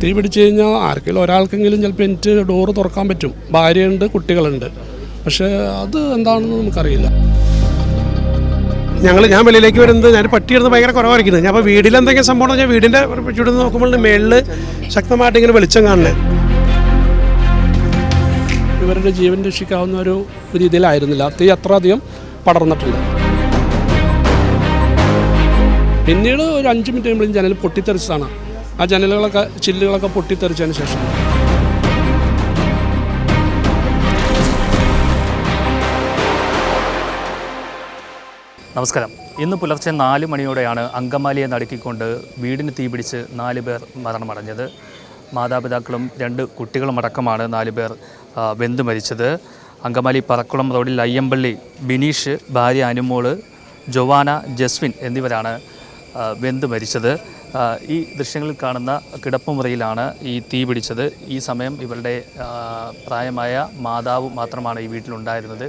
തീ പിടിച്ചു കഴിഞ്ഞാൽ ആർക്കെങ്കിലും ഒരാൾക്കെങ്കിലും ചിലപ്പോൾ എനിക്ക് ഡോറ് തുറക്കാൻ പറ്റും. ഭാര്യയുണ്ട് കുട്ടികളുണ്ട്. പക്ഷേ അത് എന്താണെന്ന് നമുക്കറിയില്ല. ഞങ്ങൾ ഞാൻ വെളിയിലേക്ക് വരുന്നത് ഞാൻ പട്ടിയിടുന്നത് ഭയങ്കര കുറവായിരിക്കുന്നത് ഞാൻ അപ്പോൾ വീട്ടിൽ എന്തെങ്കിലും സംഭവം ഞാൻ വീടിന്റെ ചുറ്റും നോക്കുമ്പോൾ മേളിൽ ശക്തമായിട്ട് ഇങ്ങനെ വെളിച്ചം കാണുന്നത് ഇവരുടെ ജീവൻ രക്ഷിക്കാവുന്ന ഒരു രീതിയിലായിരുന്നില്ല. തീ അത്ര അധികം പടർന്നിട്ടുണ്ട്. പിന്നീട് ഒരു അഞ്ച് മിനിറ്റ് കഴിയുമ്പോഴും ജനൽ പൊട്ടിത്തെറിച്ചതാണ്. ആ ജനലുകളൊക്കെ ചില്ലുകളൊക്കെ പൊട്ടിത്തെറിച്ചതിന് ശേഷം. നമസ്കാരം. ഇന്ന് പുലർച്ചെ നാല് മണിയോടെയാണ് അങ്കമാലിയെ നടുക്കിക്കൊണ്ട് വീടിന് തീപിടിച്ച് നാല് പേർ മരണമടഞ്ഞത്. മാതാപിതാക്കളും രണ്ട് കുട്ടികളും അടക്കമാണ് നാല് പേർ വെന്തു മരിച്ചത്. അങ്കമാലി പറക്കുളം റോഡിൽ അയ്യമ്പള്ളി ബിനീഷ് ഭാര്യ അനുമോൾ ജൊവാന ജസ്വിൻ എന്നിവരാണ് വെന്തു മരിച്ചത്. ഈ ദൃശ്യങ്ങളിൽ കാണുന്ന കിടപ്പുമുറിയിലാണ് ഈ തീ പിടിച്ചത്. ഈ സമയം ഇവരുടെ പ്രായമായ മാതാവ് മാത്രമാണ് ഈ വീട്ടിലുണ്ടായിരുന്നത്.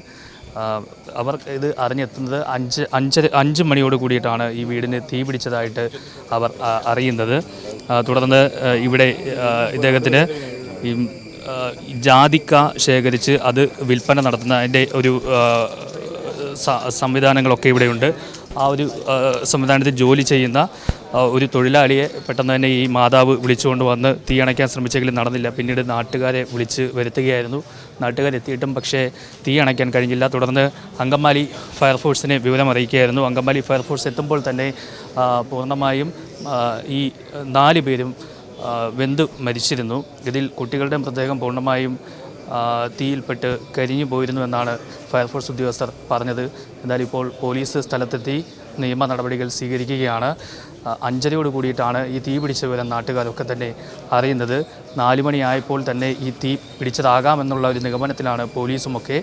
അവർ ഇത് അറിഞ്ഞെത്തുന്നത് അഞ്ച് അഞ്ചര അഞ്ച് മണിയോട് കൂടിയിട്ടാണ് ഈ വീടിന് തീ പിടിച്ചതായിട്ട് അവർ അറിയുന്നത്. തുടർന്ന് ഇവിടെ ഇദ്ദേഹത്തിന് ഈ ജാതിക്ക ശേഖരിച്ച് അത് വിൽപ്പന നടത്തുന്ന അതിന്റെ ഒരു സംവിധാനങ്ങളൊക്കെ ഇവിടെയുണ്ട്. ആ ഒരു സംവിധാനത്തിൽ ജോലി ചെയ്യുന്ന ഒരു തൊഴിലാളിയെ പെട്ടെന്ന് തന്നെ ഈ മാതാവ് വിളിച്ചുകൊണ്ട് വന്ന് തീ അണയ്ക്കാൻ ശ്രമിച്ചെങ്കിലും നടന്നില്ല. പിന്നീട് നാട്ടുകാരെ വിളിച്ച് വരുത്തുകയായിരുന്നു. നാട്ടുകാരെത്തിയിട്ടും പക്ഷേ തീ അണയ്ക്കാൻ കഴിഞ്ഞില്ല. തുടർന്ന് അങ്കമാലി ഫയർഫോഴ്സിനെ വിവരം അറിയിക്കുകയായിരുന്നു. അങ്കമാലി ഫയർഫോഴ്സ് എത്തുമ്പോൾ തന്നെ പൂർണമായും ഈ നാല് പേരും വെന്ത് മരിച്ചിരുന്നു. ഇതിൽ കുട്ടികളുടെ മൃതദേഹം പൂർണമായും തീയിൽപ്പെട്ട് കരിഞ്ഞു പോയിരുന്നു എന്നാണ് ഫയർഫോഴ്സ് ഉദ്യോഗസ്ഥർ പറഞ്ഞത്. എന്നാൽ ഇപ്പോൾ പോലീസ് സ്ഥലത്തെത്തി നിയമ നടപടികൾ സ്വീകരിക്കുകയാണ്. അഞ്ചരയോട് കൂടിയിട്ടാണ് ഈ തീ പിടിച്ച വിവരം നാട്ടുകാരൊക്കെ തന്നെ അറിയുന്നത്. നാല് മണിയായപ്പോൾ തന്നെ ഈ തീ പിടിച്ചതാകാമെന്നുള്ള ഒരു നിഗമനത്തിലാണ് പോലീസുമൊക്കെ.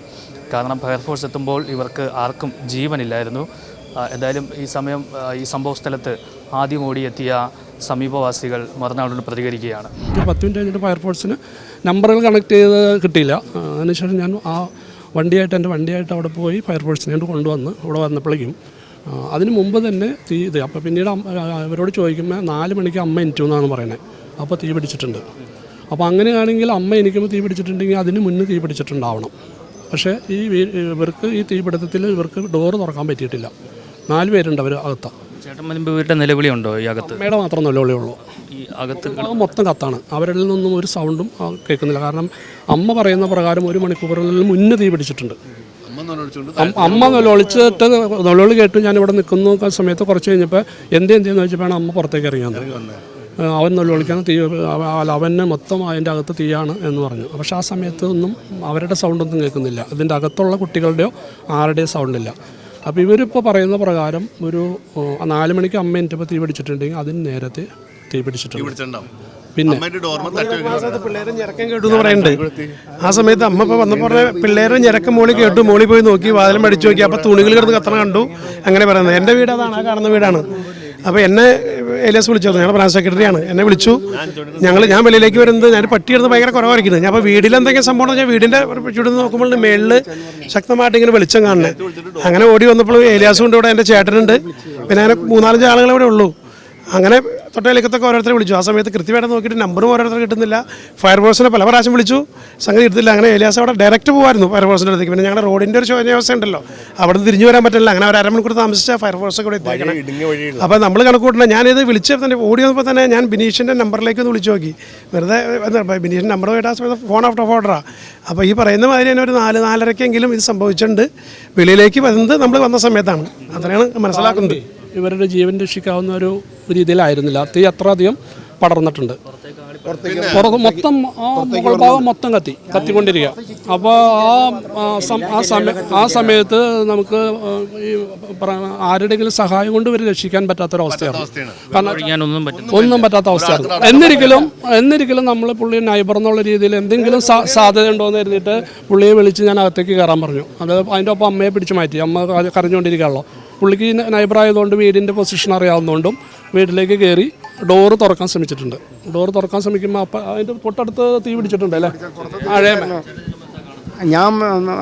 കാരണം ഫയർഫോഴ്സ് എത്തുമ്പോൾ ഇവർക്ക് ആർക്കും ജീവനില്ലായിരുന്നു. എന്തായാലും ഈ സമയം ഈ സംഭവ സ്ഥലത്ത് ആദ്യം ഓടിയെത്തിയ സമീപവാസികൾ മറുനാടോട് പ്രതികരിക്കുകയാണ്. പത്ത് മിനിറ്റ് കഴിഞ്ഞിട്ട് ഫയർഫോഴ്സിന് നമ്പറുകൾ കണക്ട് ചെയ്ത് കിട്ടിയില്ല. അതിനുശേഷം ഞാൻ ആ വണ്ടിയായിട്ട് എന്റെ വണ്ടിയായിട്ട് അവിടെ പോയി ഫയർഫോഴ്സിനെ കൊണ്ട് കൊണ്ടുവന്ന് ഇവിടെ വന്നപ്പോഴേക്കും അതിന് മുമ്പ് തന്നെ തീ ഇത് അപ്പോൾ പിന്നീട് അവരോട് ചോദിക്കുമ്പോൾ നാല് മണിക്ക് അമ്മ എനിറ്റു എന്നാണ് പറയുന്നത് അപ്പോൾ തീ പിടിച്ചിട്ടുണ്ട്. അപ്പോൾ അങ്ങനെയാണെങ്കിൽ അമ്മ എനിക്കുമ്പോൾ തീ പിടിച്ചിട്ടുണ്ടെങ്കിൽ അതിന് മുന്നേ തീ പിടിച്ചിട്ടുണ്ടാവണം. പക്ഷേ ഈ ഇവർക്ക് ഈ തീപിടുത്തത്തിൽ ഇവർക്ക് ഡോറ് തുറക്കാൻ പറ്റിയിട്ടില്ല. നാല് പേരുണ്ട് അവർ അകത്താണ് ചേട്ടൻ വരുമ്പോൾ വീട്ടിൽ നിലവിളി ഉണ്ടോ ഈ അകത്ത്? അമ്മയുടെ മാത്രം നിലവിളിയുള്ളൂ. ഈ അകത്ത് മൊത്തം കത്താണ്. അവരിൽ നിന്നും ഒരു സൗണ്ടും കേൾക്കുന്നില്ല. കാരണം അമ്മ പറയുന്ന പ്രകാരം ഒരു മണിക്കൂറിൽ മുന്നേ തീ പിടിച്ചിട്ടുണ്ട്. അമ്മ നിലവിളിച്ചിട്ട് നിലവിളി കേട്ട് ഞാൻ ഇവിടെ നിൽക്കുന്ന സമയത്ത് കുറച്ച് കഴിഞ്ഞപ്പോൾ എന്തേ എന്തേന്ന് വെച്ചപ്പോഴാണ് അമ്മ പുറത്തേക്ക് ഇറങ്ങിയത് അവൻ നിലവിളിക്കാൻ തീ അവനെ അല്ല, അവന് മൊത്തം അതിന്റെ അകത്ത് തീയാണ് എന്ന് പറഞ്ഞു. പക്ഷേ ആ സമയത്ത് ഒന്നും അവരുടെ സൗണ്ടൊന്നും കേൾക്കുന്നില്ല. ഇതിന്റെ അകത്തുള്ള കുട്ടികളുടെയോ ആരുടെയോ സൗണ്ടില്ല അപ്പോൾ ഇവരിപ്പോൾ പറയുന്ന പ്രകാരം ഒരു നാല് മണിക്ക് അമ്മ എന്റെ തീ പിടിച്ചിട്ടുണ്ടെങ്കിൽ അതിന് നേരത്തെ തീ പിടിച്ചിട്ടുണ്ട്. പിന്നെ? പിള്ളേരെ ഞെരക്കം കേട്ടു എന്ന് പറയുന്നുണ്ട്. ആ സമയത്ത് അമ്മ ഇപ്പൊ വന്നപ്പോ പിള്ളേരെ ഞെരക്കം മോളി കേട്ടു. മോളി പോയി നോക്കി വാതിലും അടിച്ചു നോക്കി. അപ്പൊ തുണികൾ കിടന്ന് കത്തണ കണ്ടു. അങ്ങനെ പറയുന്നത്. എന്റെ വീട് അതാണ് ആ കാണുന്ന വീടാണ്. അപ്പോൾ എന്നെ എലിയസ് വിളിച്ചത്. ഞങ്ങളുടെ ബ്രാഞ്ച് സെക്രട്ടറിയാണ് എന്നെ വിളിച്ചു. ഞങ്ങൾ ഞാൻ വെളിയിലേക്ക് വരുന്നത് ഞാൻ പട്ടി ഇടുന്നത് ഭയങ്കര കുറവായിരിക്കുന്നത് ഞാൻ അപ്പോൾ വീട്ടിൽ എന്തെങ്കിലും സംഭവം ഞാൻ വീടിന്റെ ചുറ്റും നോക്കുമ്പോൾ മേളിൽ ശക്തമായിട്ട് ഇങ്ങനെ വെളിച്ചം കാണുന്നത്. അങ്ങനെ ഓടി വന്നപ്പോൾ ഏലിയാസും ഉണ്ട് ഇവിടെ എന്റെ ചേട്ടനുണ്ട്. പിന്നെ അങ്ങനെ മൂന്നാലഞ്ച് ആളുകൾ ഇവിടെ ഉള്ളൂ. അങ്ങനെ തൊട്ടയിലേക്കത്തൊക്കെ ഓരോരുത്തരെ വിളിച്ചു. ആ സമയത്ത് കൃത്യമായിട്ട് നോക്കിയിട്ട് നമ്പറും ഓരോരുത്തർ കിട്ടുന്നില്ല. ഫയർഫോഴ്സിനെ പല പ്രാവശ്യം വിളിച്ചു. സംഗതി എടുത്തില്ല അങ്ങനെ ഏലിയാസ് അവിടെ ഡയറക്റ്റ് പോകുമായിരുന്നു ഫയർഫോഴ്സിന്റെ അടുത്തേക്ക്. പിന്നെ ഞങ്ങളുടെ റോഡിന്റെ ഒരു ശോചനാവസ്ഥ ഉണ്ടല്ലോ അവിടെ നിന്ന് തിരിഞ്ഞു വരാൻ പറ്റില്ല. അങ്ങനെ ഒരു അരമണിക്കൂർ താമസിച്ച ഫയർഫോഴ്സ് കൂടെ എത്തിക്കണം അപ്പോൾ നമ്മൾ കണക്ക് കൂട്ടണം ഞാനിത് വിളിച്ച് തന്നെ ഓടി വന്നപ്പോൾ തന്നെ ഞാൻ ബിനീഷിന്റെ നമ്പറിലേക്ക് ഒന്ന് വിളിച്ചു നോക്കി. വെറുതെ എന്താ ബിനീഷിന്റെ നമ്പർ പോയിട്ട് ആ സമയത്ത് ഫോൺ ഔട്ട് ഓഫ് ഓർഡറാണ് അപ്പോൾ ഈ പറയുന്ന മാതിരി തന്നെ ഒരു നാല് നാലരക്കെങ്കിലും ഇത് സംഭവിച്ചിട്ടുണ്ട്. വെളിയിലേക്ക് വരുന്നത് നമ്മൾ വന്ന സമയത്താണ്. അത്രയാണ് മനസ്സിലാക്കുന്നത്. ഇവരുടെ ജീവൻ രക്ഷിക്കാവുന്ന ഒരു രീതിയിലായിരുന്നില്ല. തീ അത്ര അധികം പടർന്നിട്ടുണ്ട് പുറത്ത് മൊത്തം ആ മുകൾ ഭാഗം മൊത്തം കത്തി കത്തിക്കൊണ്ടിരിക്കുക. അപ്പോൾ ആ ആ സമയ ആ സമയത്ത് നമുക്ക് ഈ ആരുടെങ്കിലും സഹായം കൊണ്ട് ഇവർ രക്ഷിക്കാൻ പറ്റാത്തൊരവസ്ഥയാണ് കാരണം ഒന്നും പറ്റാത്ത അവസ്ഥയാണ്. എന്നിരിക്കലും എന്നിരിക്കലും നമ്മൾ പുള്ളി നൈബർ എന്നുള്ള രീതിയിൽ എന്തെങ്കിലും സാധ്യത ഉണ്ടോ എന്ന് കരുതിയിട്ട് പുള്ളിയെ വിളിച്ച് ഞാൻ അകത്തേക്ക് കയറാൻ പറഞ്ഞു. അത് അതിന്റെ ഒപ്പം അമ്മയെ പിടിച്ച് മാറ്റി. അമ്മ കരഞ്ഞുകൊണ്ടിരിക്കുകയാണല്ലോ. കരഞ്ഞുകൊണ്ടിരിക്കുകയുള്ളൂ പുള്ളിക്ക് നൈബറായതുകൊണ്ട് വീടിന്റെ പൊസിഷൻ അറിയാവുന്നതുകൊണ്ടും വീട്ടിലേക്ക് കയറി ഡോറ് തുറക്കാൻ ശ്രമിച്ചിട്ടുണ്ട്. ഡോറ് തുറക്കാൻ ശ്രമിക്കുമ്പോൾ അപ്പം അതിന്റെ തൊട്ടടുത്ത് തീ പിടിച്ചിട്ടുണ്ട് അല്ലേ ആഴേ ഞാൻ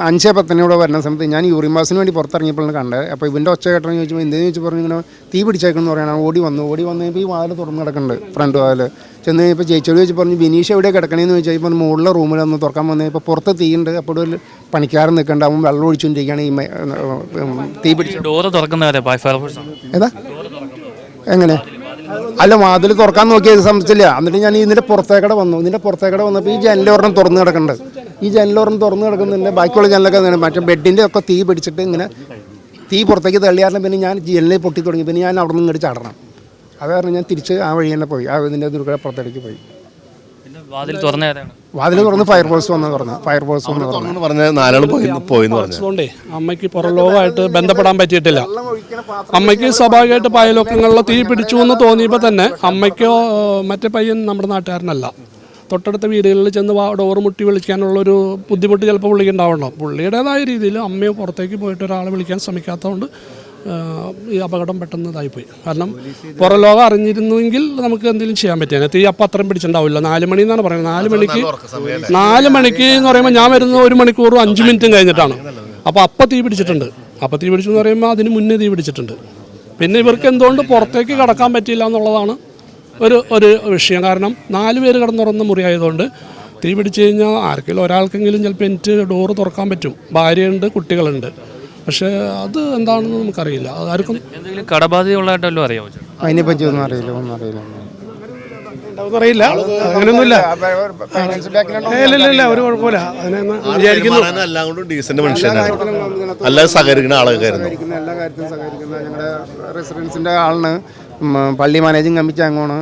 അഞ്ചേ പത്തിനൂടെ വരുന്ന സമയത്ത് ഞാൻ യൂറിമാസിന് വേണ്ടി പുറത്തിറങ്ങിയപ്പോഴാണ് കണ്ടത്. അപ്പോൾ ഇവന്റെ ഒച്ച കേട്ടെന്ന് ചോദിച്ചപ്പോൾ എന്തെന്ന് ചോദിച്ചു പറഞ്ഞു ഇങ്ങനെ തീ പിടിച്ചേക്കെന്ന് പറയണം. ഓടി വന്നു. ഓടി വന്നു കഴിഞ്ഞപ്പോൾ ഈ വാതിൽ തുറന്ന് കിടക്കുന്നുണ്ട് ഫ്രണ്ട് വാതിൽ. ചെന്ന് കഴിഞ്ഞപ്പോൾ ചേച്ചിയോട് ചോദിച്ചു പറഞ്ഞു ബിനീഷ് എവിടെ കിടക്കണേന്ന് ചോദിച്ചാൽ ഇപ്പോൾ മുകളിലെ റൂമിൽ ഒന്ന് തുറക്കാൻ വന്നു ഇപ്പോൾ പുറത്ത് തീയുണ്ട്. അപ്പോൾ ഒരു പണിക്കാരൻ നിൽക്കേണ്ട അവൻ വെള്ളം ഒഴിച്ചുകൊണ്ടിരിക്കുകയാണ് ഈ തീ പിടിച്ച്. ഡോറ് തുറക്കുന്നവരെ ഏതാ? എങ്ങനെ? അല്ല വാതിൽ തുറക്കാൻ നോക്കിയത് സംബന്ധിച്ചില്ല എന്നിട്ട് ഞാൻ ഇതിന്റെ പുറത്തേക്കടെ വന്നു. ഇതിന്റെ പുറത്തേക്കടെ വന്നപ്പോൾ ഈ ജനലൊരെണ്ണം തുറന്ന് കിടക്കുന്നുണ്ട്. ഈ ജനലൊരെണ്ണം തുറന്നു കിടക്കുന്നുണ്ട്. ബാക്കിയുള്ള ജനലൊക്കെ ഇങ്ങനെ മറ്റേ ബെഡിന്റെ ഒക്കെ തീ പിടിച്ചിട്ട് ഇങ്ങനെ തീ പുറത്തേക്ക് തള്ളിയാരണം പിന്നെ ഞാൻ ജനലിൽ പൊട്ടി തുടങ്ങി. പിന്നെ ഞാൻ അവിടെ നിന്ന് ഇങ്ങോട്ട് ചാടണം. അത് കാരണം ഞാൻ തിരിച്ച് ആ വഴി തന്നെ പോയി. ആ ഇതിന്റെ ദുർഘട പുറത്തേക്ക് പോയി. പിന്നെ വാതിൽ തുറന്ന് ഫയർ ഫോഴ്സ് പറഞ്ഞു വന്ന് തുറന്നു. ഫയർ ഫോഴ്സ് വന്ന് പോയി പോയിന്ന് പറഞ്ഞു. അതുകൊണ്ടേ അമ്മയ്ക്ക് പുറലോകമായിട്ട് ബന്ധപ്പെടാൻ പറ്റിയിട്ടില്ല. അമ്മയ്ക്ക് സ്വാഭാവികമായിട്ട് പായലോക്കങ്ങളിൽ തീ പിടിച്ചു എന്ന് തോന്നിയപ്പോൾ തന്നെ അമ്മയ്ക്കോ മറ്റേ പയ്യൻ നമ്മുടെ നാട്ടുകാരനല്ല. തൊട്ടടുത്ത വീടുകളിൽ ചെന്ന് ഡോറ് മുട്ടി വിളിക്കാനുള്ളൊരു ബുദ്ധിമുട്ട് ചിലപ്പോൾ പുള്ളിക്ക് ഉണ്ടാവണം. പുള്ളിയുടേതായ രീതിയിൽ അമ്മയെ പുറത്തേക്ക് പോയിട്ട് ഒരാളെ വിളിക്കാൻ ശ്രമിക്കാത്തതുകൊണ്ട് ഈ അപകടം പെട്ടെന്ന് ഇതായിപ്പോയി കാരണം പുറം ലോകം അറിഞ്ഞിരുന്നുവെങ്കിൽ നമുക്ക് എന്തെങ്കിലും ചെയ്യാൻ പറ്റിയാണ് തീ അപ്പം അത്രയും പിടിച്ചിട്ടുണ്ടാവില്ല. നാല് മണി എന്നാണ് പറയുന്നത്. നാല് മണിക്ക് നാല് മണിക്ക് എന്ന് പറയുമ്പോൾ ഞാൻ വരുന്നത് ഒരു മണിക്കൂറും അഞ്ച് മിനിറ്റും കഴിഞ്ഞിട്ടാണ്. അപ്പോൾ അപ്പം തീ പിടിച്ചിട്ടുണ്ട്. അപ്പം തീ പിടിച്ചു എന്ന് പറയുമ്പോൾ അതിന് മുന്നേ തീ പിടിച്ചിട്ടുണ്ട്. പിന്നെ ഇവർക്ക് എന്തുകൊണ്ട് പുറത്തേക്ക് കടക്കാൻ പറ്റിയില്ല എന്നുള്ളതാണ് ഒരു ഒരു വിഷയം. കാരണം നാല് പേര് കിടന്നുറന്ന മുറിയായതുകൊണ്ട് തീ പിടിച്ചു കഴിഞ്ഞാൽ ആർക്കെങ്കിലും ഒരാൾക്കെങ്കിലും ചിലപ്പോൾ എനിക്ക് ഡോറ് തുറക്കാൻ പറ്റും. ഭാര്യയുണ്ട് കുട്ടികളുണ്ട്. പക്ഷേ അത് എന്താണെന്ന് നമുക്കറിയില്ല. ആർക്കും എന്തെങ്കിലും കടബാധ്യതയുള്ളതായിട്ടല്ലോ അറിയാമോ? അതിനെപ്പറ്റി ഒന്നും അറിയില്ല ഒന്നും അറിയില്ല. അങ്ങനെയൊന്നുമില്ല. ഇല്ല ഒരു കുഴപ്പമില്ല. വിചാരിക്കുന്നു. ഡീസന്റ് മനുഷ്യനാണ്. അല്ലാതെ സഹകരിക്കുന്ന ആളൊക്കെ ആയിരുന്നു. എല്ലാ സഹകരിക്കുന്ന ഞങ്ങളുടെ റെസിഡൻസിന്റെ ആളിന് ഉം, പള്ളി മാനേജിങ് കമ്മിറ്റി അംഗമാണ്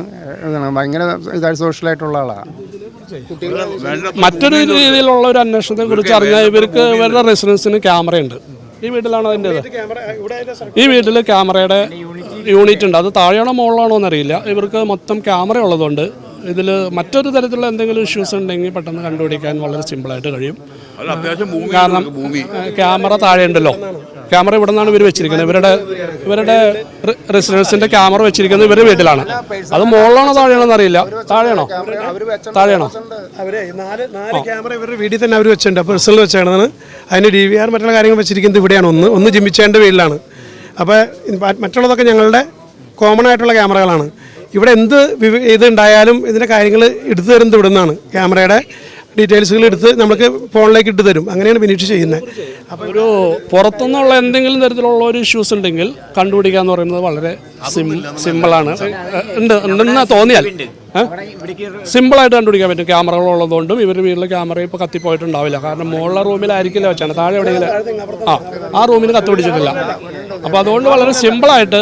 ഭയങ്കര ഇതായി സോഷ്യലായിട്ടുള്ള ആളാണ് മറ്റൊരു രീതിയിലുള്ള ഒരു അന്വേഷണത്തെ കുറിച്ച് അറിഞ്ഞാൽ ഇവർക്ക് ഇവരുടെ റെസിഡൻസിന് ക്യാമറയുണ്ട്. ഈ വീട്ടിലാണ് അതിന്റെത് ഈ വീട്ടിൽ ക്യാമറയുടെ യൂണിറ്റ് ഉണ്ട്. അത് താഴെയാണോ മുകളിലാണോ എന്നറിയില്ല. ഇവർക്ക് മൊത്തം ക്യാമറ ഉള്ളതുകൊണ്ട് ഇതിൽ മറ്റൊരു തരത്തിലുള്ള എന്തെങ്കിലും ഇഷ്യൂസ് ഉണ്ടെങ്കിൽ പെട്ടെന്ന് കണ്ടുപിടിക്കാൻ വളരെ സിമ്പിളായിട്ട് കഴിയും. കാരണം ക്യാമറ താഴെ ഉണ്ടല്ലോ ക്യാമറ ഇവിടെ നിന്നാണ് ഇവർ വെച്ചിരിക്കുന്നത്. ഇവരുടെ ഇവരുടെ റെസിഡൻസിന്റെ ക്യാമറ വെച്ചിരിക്കുന്നത് ഇവരുടെ വീട്ടിലാണ്. അത് മുകളിലാണോ താഴെയാണോ എന്നറിയില്ല താഴെയാണോ? താഴെയാണോ? നാല് നാല് ക്യാമറ ഇവരുടെ വീട്ടിൽ തന്നെ അവർ വെച്ചിട്ടുണ്ട്. പേഴ്സണൽ വെച്ചാണ് അതിന് ഡി വി ആർ മറ്റുള്ള കാര്യങ്ങൾ വെച്ചിരിക്കുന്നത് ഇവിടെയാണ്. ഒന്ന് ഒന്ന് ജിമ്മിച്ചേന്റെ വീട്ടിലാണ്. അപ്പോൾ മറ്റുള്ളതൊക്കെ ഞങ്ങളുടെ കോമൺ ആയിട്ടുള്ള ക്യാമറകളാണ്. ഇവിടെ എന്ത് ഇത് ഉണ്ടായാലും ഇതിന്റെ കാര്യങ്ങൾ എടുത്തു തരുന്നത് ഇവിടെ നിന്നാണ് ക്യാമറയുടെ ഡീറ്റെയിൽസുകൾ എടുത്ത് നമുക്ക് ഫോണിലേക്ക് ഇട്ട് തരും. അങ്ങനെയാണ് ബിനീഷ് ചെയ്യുന്നത്. അപ്പോൾ ഒരു പുറത്തുനിന്നുള്ള എന്തെങ്കിലും തരത്തിലുള്ള ഒരു ഇഷ്യൂസ് ഉണ്ടെങ്കിൽ കണ്ടുപിടിക്കുക എന്ന് പറയുന്നത് വളരെ സിമ്പിളാണ് ഉണ്ട് ഉണ്ടെന്ന് തോന്നിയാൽ സിമ്പിളായിട്ട് കണ്ടുപിടിക്കാൻ പറ്റും. ക്യാമറകൾ ഉള്ളതുകൊണ്ടും ഇവരുടെ വീട്ടിലെ ക്യാമറ ഇപ്പോൾ കത്തിപ്പോയിട്ടുണ്ടാവില്ല കാരണം മുകളിലെ റൂമിലായിരിക്കില്ല വെച്ചാണ്. താഴെ എവിടെയെങ്കിലും ആ ആ റൂമിൽ കത്തിപിടിച്ചിട്ടില്ല അപ്പോൾ അതുകൊണ്ട് വളരെ സിമ്പിളായിട്ട്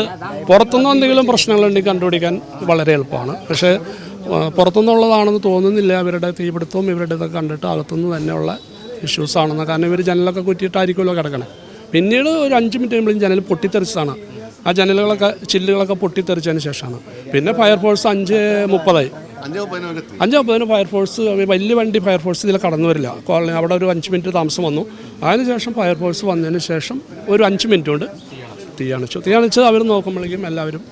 പുറത്തുനിന്ന് എന്തെങ്കിലും പ്രശ്നങ്ങളുണ്ടെങ്കിൽ കണ്ടുപിടിക്കാൻ വളരെ എളുപ്പമാണ്. പക്ഷേ പുറത്തുനിന്നുള്ളതാണെന്ന് തോന്നുന്നില്ല. ഇവരുടെ തീപിടുത്തവും ഇവരുടെ ഇതൊക്കെ കണ്ടിട്ട് അകത്തുനിന്ന് തന്നെയുള്ള ഇഷ്യൂസ് ആണെന്ന്. കാരണം ഇവർ ജനലൊക്കെ കുറ്റിയിട്ടായിരിക്കുമല്ലോ കിടക്കണേ. പിന്നീട് ഒരു അഞ്ച് മിനിറ്റ് കഴിയുമ്പോഴും ജനൽ പൊട്ടിത്തെറിച്ചതാണ്. ആ ജനലുകളൊക്കെ ചില്ലുകളൊക്കെ പൊട്ടിത്തെറിച്ചതിന് ശേഷമാണ്. പിന്നെ ഫയർഫോഴ്സ് അഞ്ച് മുപ്പതായി. അഞ്ചേ മുപ്പതിന് ഫയർഫോഴ്സ് വലിയ വണ്ടി ഫയർഫോഴ്സ് ഇതിൽ കടന്നു വരില്ല. കോളനി അവിടെ ഒരു അഞ്ച് മിനിറ്റ് താമസം വന്നു. അതിനുശേഷം ഫയർഫോഴ്സ് വന്നതിന് ശേഷം ഒരു അഞ്ച് മിനിറ്റ് കൊണ്ട് തീയണച്ചു തീയണച്ച് അവർ നോക്കുമ്പോഴേക്കും എല്ലാവരും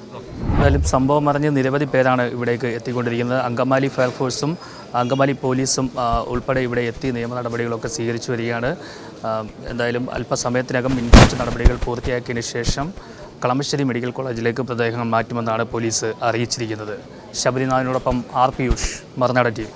എന്തായാലും സംഭവം അറിഞ്ഞ് നിരവധി പേരാണ് ഇവിടേക്ക് എത്തിക്കൊണ്ടിരിക്കുന്നത്. അങ്കമാലി ഫയർഫോഴ്സും അങ്കമാലി പോലീസും ഉൾപ്പെടെ ഇവിടെ എത്തി നിയമ നടപടികളൊക്കെ സ്വീകരിച്ചു വരികയാണ്. എന്തായാലും അല്പസമയത്തിനകം ഇൻക്വസ്റ്റ് നടപടികൾ പൂർത്തിയാക്കിയതിന് ശേഷം കളമശ്ശേരി മെഡിക്കൽ കോളേജിലേക്ക് മൃതദേഹങ്ങൾ മാറ്റുമെന്നാണ് പോലീസ് അറിയിച്ചിരിക്കുന്നത്. ശബരിനാഥിനോടൊപ്പം ആർ പിയൂഷ് മറുനാടൻ ടി